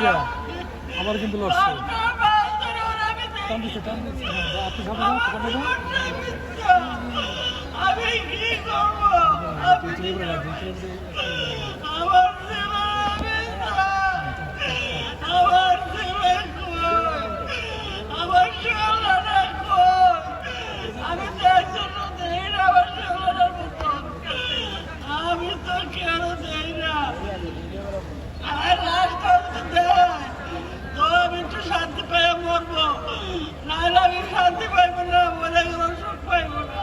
যা আমার কিন্তু লড়ছে। টান দিচ্ছে টান দিচ্ছে হ্যাঁ, আপনি সামনে যান আমি কি করব? তুই চলে এবারে শান্তি পাইবো না মনে গেলে সুখ পাইবো না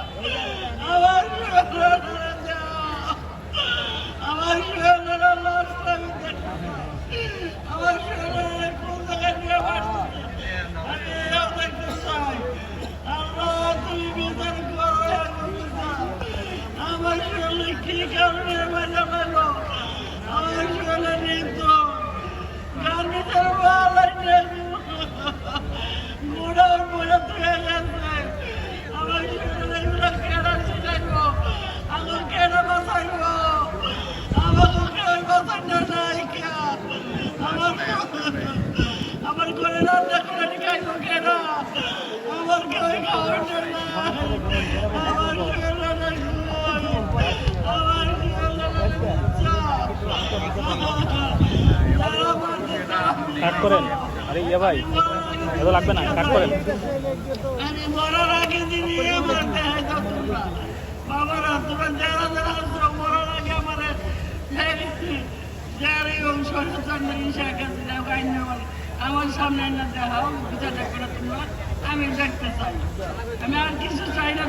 আমার। আমার লাস্ট আমি আমার ছেলেরা কোন জায়গায় নিয়ে আমি এও দেখতে চাই আল্লাহ তুমি বিচার করো। আমার ছেলে কি কারণে মাঝে আমার কাট করেন। আরে ইয়া ভাই এত লাগবে না, কাট করেন। যারা যারা আছো মরার আগে আমার যারা এই অংশ আমার সামনে না দেখাও, বিচারটা করে তোমরা। আমি দেখতে চাই। আমি আর কিছু চাই না।